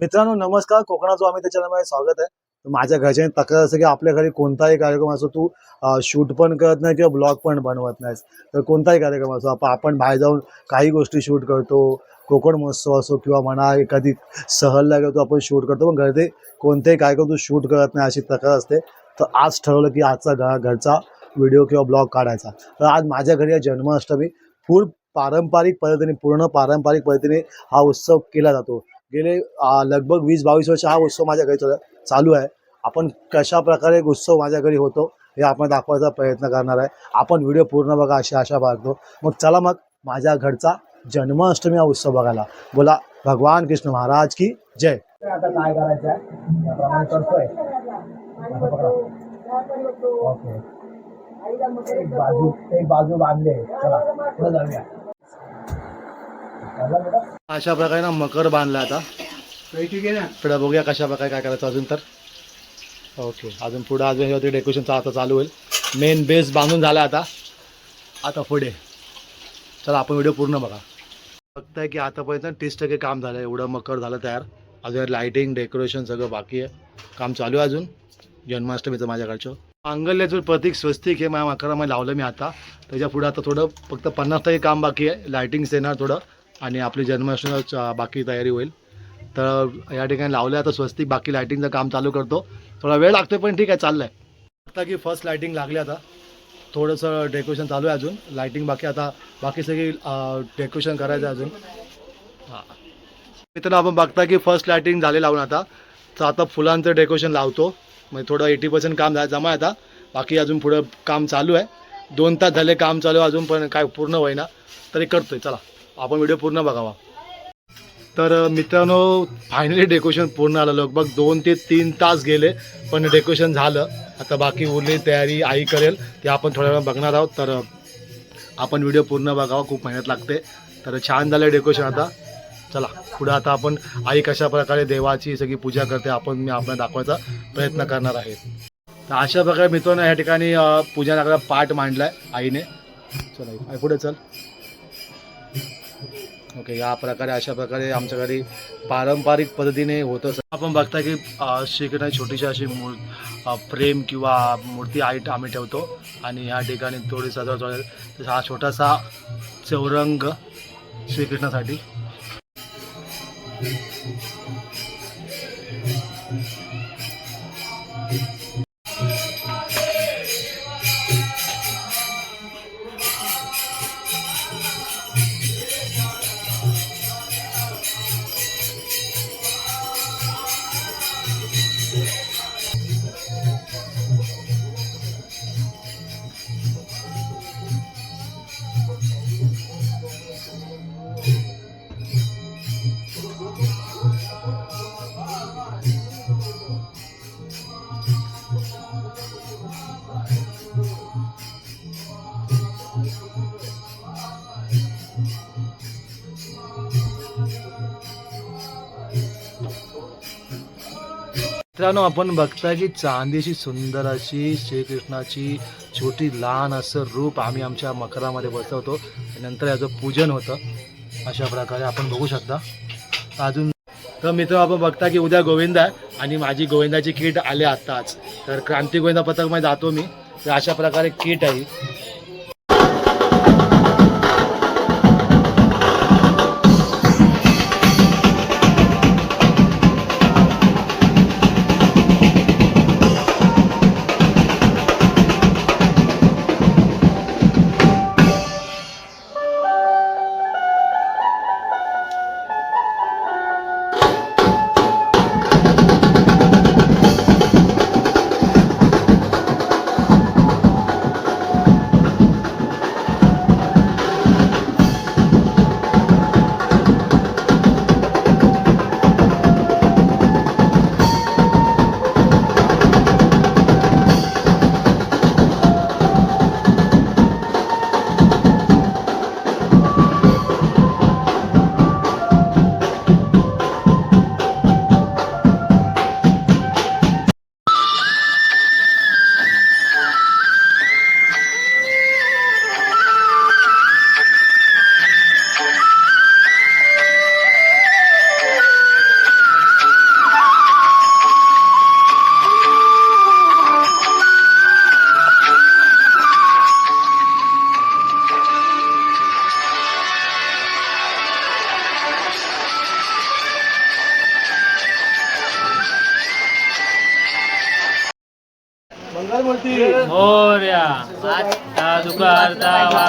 मित्रांनो नमस्कार. कोकणाचं आम्ही त्याच्यामध्ये स्वागत आहे. माझ्या घरच्यांनी तक्रार असं की आपल्या घरी कोणताही कार्यक्रम असो तू शूट पण करत नाही किंवा ब्लॉग पण बनवत नाहीस. तर कोणताही कार्यक्रम असो आपण आपण बाहेर जाऊन काही गोष्टी शूट करतो. कोकण महोत्सव असो किंवा म्हणा एखादी सहलला गेलो आपण शूट करतो. पण घरचे कोणतेही कार्यक्रम तू शूट करत नाही अशी तक्रार असते. तर आज ठरवलं की आजचा घ घरचा व्हिडिओ किंवा ब्लॉग काढायचा. तर आज माझ्या घरी जन्माष्टमी. फुल पारंपरिक पद्धतीने पूर्ण पारंपरिक पद्धतीने हा उत्सव केला जातो. गेले लगभग वीस बावीस वर्ष हा उत्सव माझ्या घरी चालू आहे- चालू आहे. आपण कशा प्रकारे उत्सव माझ्या घरी होतो हे आपण दाखवायचा प्रयत्न करणार आहे. आपण व्हिडिओ पूर्ण बघा अशी आशा बाळगतो. मग चला मग माझ्या घरचा जन्माष्टमी हा उत्सव बघायला. बोला भगवान कृष्ण महाराज की जय. आता काय करायचं आहे त्याप्रमाणे करतोय. आता पकडा. ओके. एक बाजू एक बाजू बांधले. चला पुढे जाऊया? अशा प्रकारे ना मकर बांधला आता. पुढे बघूया कशा प्रकारे काय करायचं अजून तर. ओके अजून पुढे अजून हे होते डेकोरेशनचा आता चालू होईल. मेन बेस बांधून झाला आता. आता पुढे. चला आपण व्हिडिओ पूर्ण बघा. बघताय की आतापर्यंत तीस टक्के काम झालं एवढं मकर झालं तयार. अजून लाईटिंग डेकोरेशन सगळं बाकी आहे. काम चालू आहे अजून. जन्माष्टमीचं माझ्याकडचं. मांगल्याचं प्रतीक स्वस्तिक हे माझ्या मकरामध्ये लावलं मी आता. त्याच्या पुढे आता थोडं फक्त पन्नास टक्के काम बाकी आहे. लायटिंग्स येणार थोडं. आणि आपली जन्माष्टमी बाकी तयारी होईल. तर या ठिकाणी लावलं आहे आता स्वस्तिक बाकी लायटिंगचं काम चालू करतो. थोडा वेळ लागतो पण ठीक आहे चाललं आहे आता की फर्स्ट लायटिंग लागली आता. थोडंसं डेकोरेशन चालू आहे अजून. लायटिंग बाकी आता बाकी सगळी डेकोरेशन करायचं आहे अजून. हां. मित्रांनो आपण बघता की फर्स्ट लायटिंग झाली लावून आता. तर आता फुलांचं डेकोरेशन लावतो. म्हणजे थोडं एटी पर्सेंट काम झालं जमा आहे आता. बाकी अजून पुढं काम चालू आहे. दोन तास झाले काम चालू आहे अजून पण काय पूर्ण होईना. तरी करतोय चला. आपण व्हिडिओ पूर्ण बघावा. तर मित्रांनो फायनली डेकोरेशन पूर्ण आलं. लगभग दोन ते तीन तास गेले पण डेकोरेशन झालं. आता बाकी उरली तयारी आई करेल ते आपण थोड्या वेळा बघणार आहोत. तर आपण व्हिडिओ पूर्ण बघावा खूप मेहनत लागते. तर छान झालं डेकोरेशन आता. चला पुढे आता आपण आई कशा प्रकारे देवाची सगळी पूजा करते आपण मी आपल्याला दाखवायचा प्रयत्न करणार आहे. तर अशा प्रकारे मित्रांनो या ठिकाणी पूजा लागला पाठ आहे आईने. चला आई पुढे चल. ओके या प्रकारे अशा प्रकारे आमच्या घरी पारंपरिक पद्धतीने होतं आपण बघता की अ, छोटीशी अशी मूर प्रेम किंवा मूर्ती आईट आम्ही ठेवतो. आणि ह्या ठिकाणी थोडी सजावट वगैरे हा छोटासा चौरंग श्रीकृष्णासाठी मित्रांनो आपण बघताय की चांदीची सुंदर अशी श्रीकृष्णाची छोटी लहान असं रूप आम्ही आमच्या मकरामध्ये बसवतो. नंतर याचं पूजन होतं. अशा प्रकारे आपण बघू शकता. अजून तर मित्र आपण बघता की उद्या गोविंद आहे आणि माझी गोविंदाची किट आले आत्ताच तर क्रांती गोविंदा पथकमध्ये जातो मी. तर अशा प्रकारे किट आहे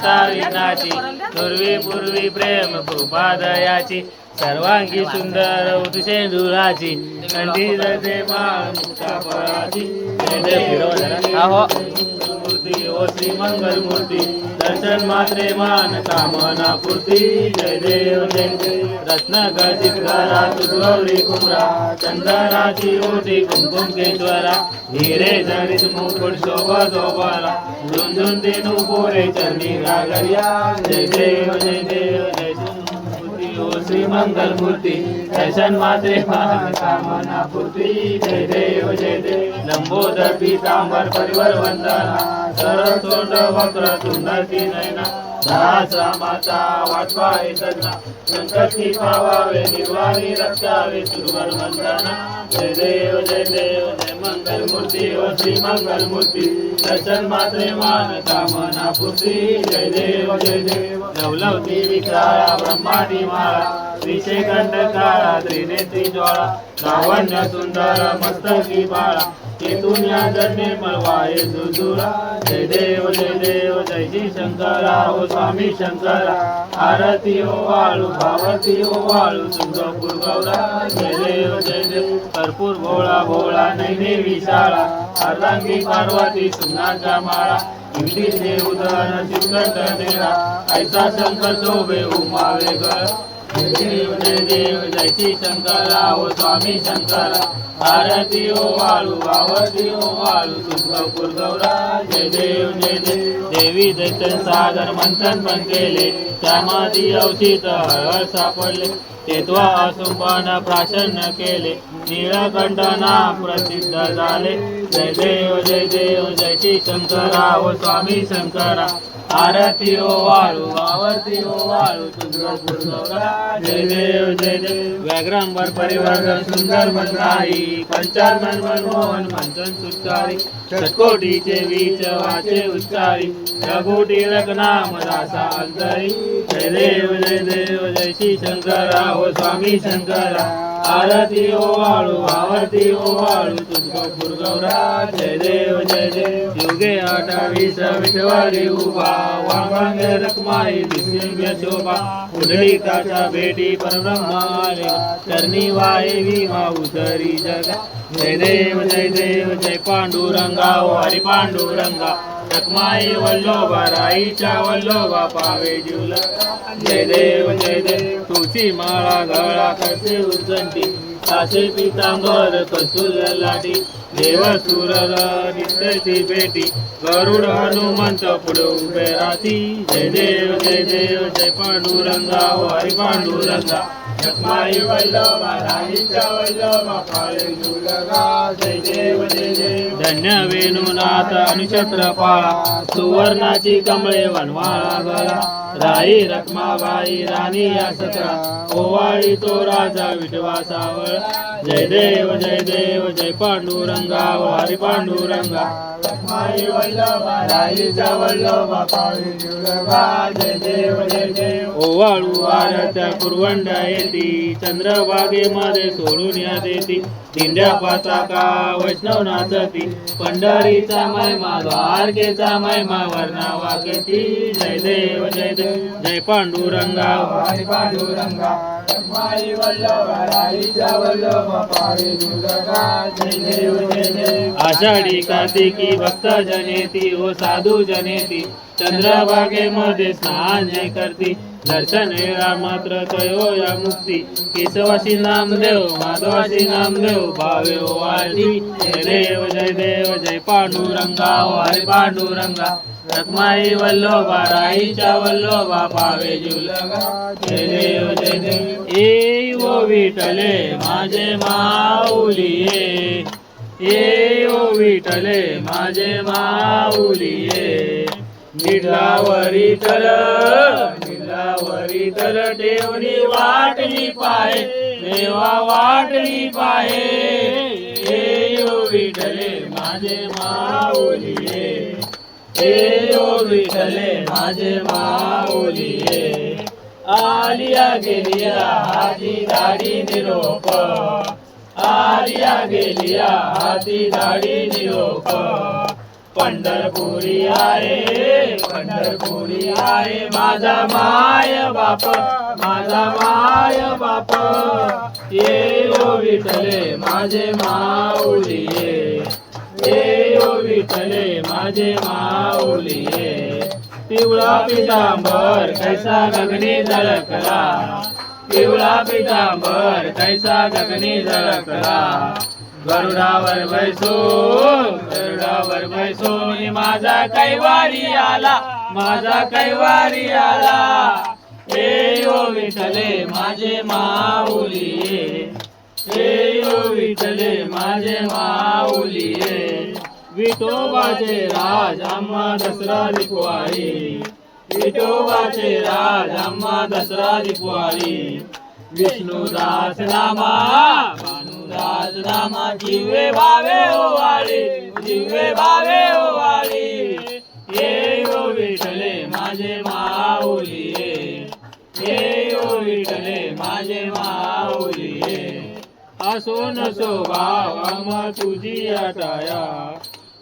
माता विघ्नाची पूर्वी पूर्वी प्रेम कृपादयाची सर्वांगी सुंदर उतशे धुळाची कंठी जते मान मूर्ती ओ श्री मंगल मूर्ती दर्शन मात्रे मान कामना पूर्ती जय देव जय देव. रत्न गजित करा गौरी कुमरा चंद्राची ओटी कुंकुम केश्वरा हिरे जडित मुकुट शोभा दोबारा. झुंझुन दिनू पोरे चरणी गागरिया जय देव जय देव जय मूर्ती श्री मंगल मूर्ती दर्शन मात्रे कामना पूर्ती जय देव जय देव. लंबोदर पितांबर परिवर वंदना सरळ तोंड वक्र तुंडती नयना. दहा माता वाटवाय सजना संकटी पावावे निर्वाणी रक्षावे सुरवर वंदना जय देव जय देव जय मंगल मूर्ती ओ श्री मंगल मूर्ती दर्शन मात्रे मान कामना जय देव जय देव. लवलवती विचारा माळा. काळा त्रिनेत्री ज्वाळा. लावण्य सुंदर मस्तकी बाळा. केतून या निर्मळ वाये सुजुळा जय देव जय देव जय जी शंकरा। ओ स्वामी शंकरा आरती ओ वाळू भावती ओ वाळू तुळजापूर गौरा। जय देव जय देव कर्पूर भोळा भोळा नैने विशाळा। अर्धांगी पार्वती सुनाचा माळा। इंग्लिशे उदर चिकट नेरा ऐसा शंकर शोभे उमावे गळ जय देव जय देव जय श्री शंकरा। ओ स्वामी शंकरा। आरती ओ वाळू आवती ओ वाळू तुळजापूर गौरा जय देव जय देव. देवी दैतन सागर मंथन पण केले त्यामध्ये अवचित हळहळ सापडले. तेत्वा असुंबान प्राशन केले निळकंठना प्रसिद्ध झाले. जय देव जय देव जय श्री शंकरा ओ स्वामी शंकरा. आरती ओ वाळू आवर्ती ओ वाळू तुळजापूर जय देव जय देव. व्याघ्रांवर परिवर्तन सुंदर मनकारी पंचानन मनमोहन मंथन सुचारी षटकोटीचे वीच वाचे उच्चारी. रघुटी नाम दासा अंतरी. जय देव जय देव जय श्री शंकरा हो स्वामी शंकरा आरती ओ वाळू आवर्ती ओ वाळू तुळजापूर गौरा जय देव जय देव. युगे अठ्ठावीस विठवारी उभा वांगांग रखमाई दिव्य शोभा. उदळीकाच्या भेटी परब्रह्मा चरणी वाये विमा उतरी जगा. जय देव जय देव जय पांडुरंगा ओ हरी पांडुरंगा. रखमाई वल्लोबा राईच्या वल्लोबा पावे जुल जय देव जय देव तुळशी माळा गळा कसे उजंती सासे पितांबर कसूल लाटी. देव सुरल नित्यची भेटी. गरुड हनुमंत पुढे उभे राहती. जय देव जय देव जय पांडुरंगा ओ हरी पांडुरंगा. माई वल्लभा राईच्या वल्लभा पावे दुर्गा जय देव जय देव धन्य वेणुनाथ अनुक्षत्र सुवर्णाची कमळे वनवाळा गळा राई रखमाबाई राणी या सतरा ओवाळी तो राजा विठवा सावळा जय देव जय देव जय पांडुरंगा हरी पांडुरंगा. रखमाई वल्लभा राईचा वल्लभा जय देव जय देव. ओवाळू आरत्या कुरवंड येती चंद्रभागेमध्ये सोडून या देती. दिंड्या पाताका वैष्णव नाचती पंढरीचा महिमा द्वारकेचा महिमा वर्णा वाकेती. जय देव जय देव. जय पांडुरंगा हरी पांडुरंगा. रखमाई वल्लभराईच्या वल्लभ वल्लभा पावी जय आषाढी कार्तिकी भक्त जनेती ओ साधू जनेती चंद्रभागेमध्ये स्नान जे करती दर्शन येळा मात्र कयो या मुक्ती केशवाशी नामदेव माधवाशी नामदेव भावे ओ जय देव जय देव जय पांडुरंगा हरे पांडुरंगा रखमाई वल्लोबा राईच्या वल्लोबा पावे जुलगा ए ओ विठले माझे माऊलिये ए ओ विठले माझे माऊलिये ये निलावरी तल निलावरी तल देवनी वाटली पाय देवा वाटली पाय ए ओ विठले माझे माऊलिये हे ओ विठले माझे माऊलीये. आलिया गेलिया हाती दाढी निरोप. आलिया गेलिया हाती दाढी निरोप. पंढरपुरी आहे पंढरपुरी आहे माझा माय बाप माझा माय बाप. ये ओ विठले माझे माऊलीये. ये ओ विठले माझे माऊलीये. पिवळा पितांबर कैसा गगनी झळकला. पिवळा पितांबर कैसा गगनी झळकला. गरुडावर बैसो गरुडावर बैसो मी माझा कैवारी आला माझा कैवारी आला. हे ओ विठले माझे माऊली हे ओ विठले माझे माऊली ये. विठोबाचे राज आम्हा दसरा दिपवारी विठोबाचे राज आम्हा दसरा दिपवारी विष्णुदास नामा भानुदास नामा जिवे भावे ओवाळी जिवे भावे ओवाळी ये ओ विठले माझे माऊली ये ओ विठले माझे माऊली असो नसो भाव आम्हा तुझी आटाया.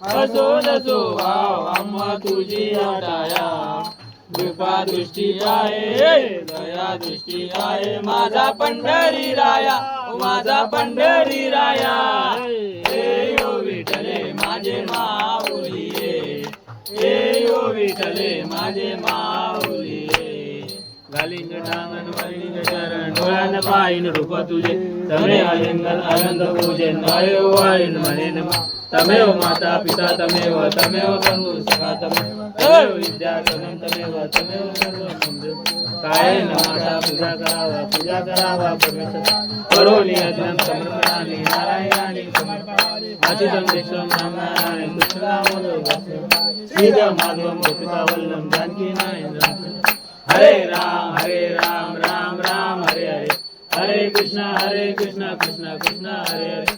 असो नसो भाव अम्मा तुझी आटाया. कृपा दृष्टी आहे दया दृष्टी आहे माझा पंढरी राया माझा पंढरी राया. हे ओ विठले माझे माऊली हे ओ विठले माझे माऊली ये घालिंग टांगण वळिंग चरण डोळ्यान पाहिन रूप तुझे. तमे आलिंगन आनंद पूजे नयो वाळीन म्हणेन. तमेव माता पिता तमेव तमेव बंधू सखा तमेव तमेव विद्या तमेव तमेव तमेव सर्व बंधू। काय माता पूजा करावा पूजा करावा परमेश्वर। करोनी अज्ञान समर्पणानि नारायणानि समर्पणाने अच्युतम विश्वम नारायणाने कृष्णरामोदो श्रीराम माधवम गोपिका वल्लम जानकी नारायण। हरे राम हरे राम राम राम हरे हरे। हरे कृष्ण हरे कृष्ण कृष्ण कृष्ण हरे हरे।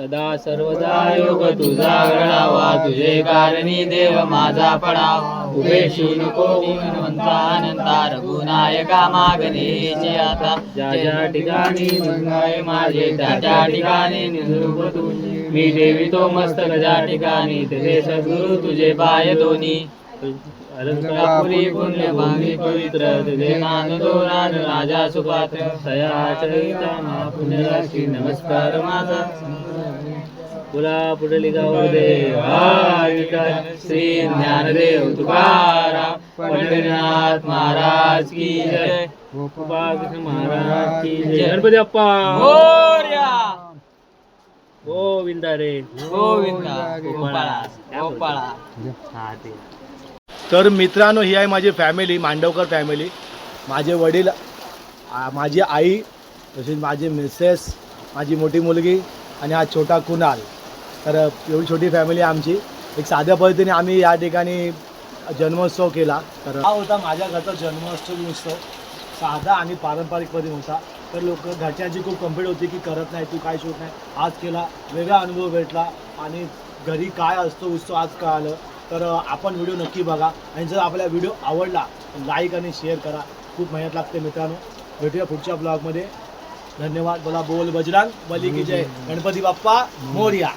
सदा सर्वदा योग तुझा घडावा. तुझे कारणी देव माझा पडावा उभेशू नको गुणवंता अनंता. रघुनायका मागणेचे आता. ज्या ज्या ठिकाणी मंगाय माझे त्या त्या ठिकाणी निरूप तू. मी देवी तो मस्त ज्या ठिकाणी तेथे सद्गुरु तुझे पाय दोन्ही अलंकापुरी पुण्य भावी पवित्र तुझे नान मान दोरान राजा सुपात्र. सया चरिता महापुण्यराशी नमस्कार माझा. बोला पुढली गावदेव श्री ज्ञानदेव तुकाराम पंढरीनाथ महाराज की जय. महाराज की जय. गणपती बाप्पा. गोविंदा रे. गोविंदा गोपाळा. गोपाळा. हा ते. तर मित्रांनो ही आहे माझी फॅमिली मांडवकर फॅमिली माझे वडील माझी आई तसेच माझी मिसेस माझी मोठी मुलगी आणि हा छोटा कुणाल. तर एवढी छोटी फॅमिली आमची. एक साध्या पद्धतीने आम्ही या ठिकाणी जन्मोत्सव केला. तर हा होता माझ्या घरचा जन्मोत्सव उत्सव साधा आणि पारंपरिक पद्धती होता. तर लोक घरच्यांची खूप कंप्लेंट होती की करत नाही तू काय शोध नाही. आज केला वेगळा अनुभव भेटला आणि घरी काय असतो उत्सव आज कळालं. तर आपण व्हिडिओ नक्की बघा. आणि जर आपला व्हिडिओ आवडला तर लाईक आणि शेअर करा. खूप मेहनत लागते मित्रांनो. भेटूया पुढच्या ब्लॉगमध्ये धन्यवाद. बोला बोल बजरंग. बली की जय. गणपती बाप्पा मोर्या.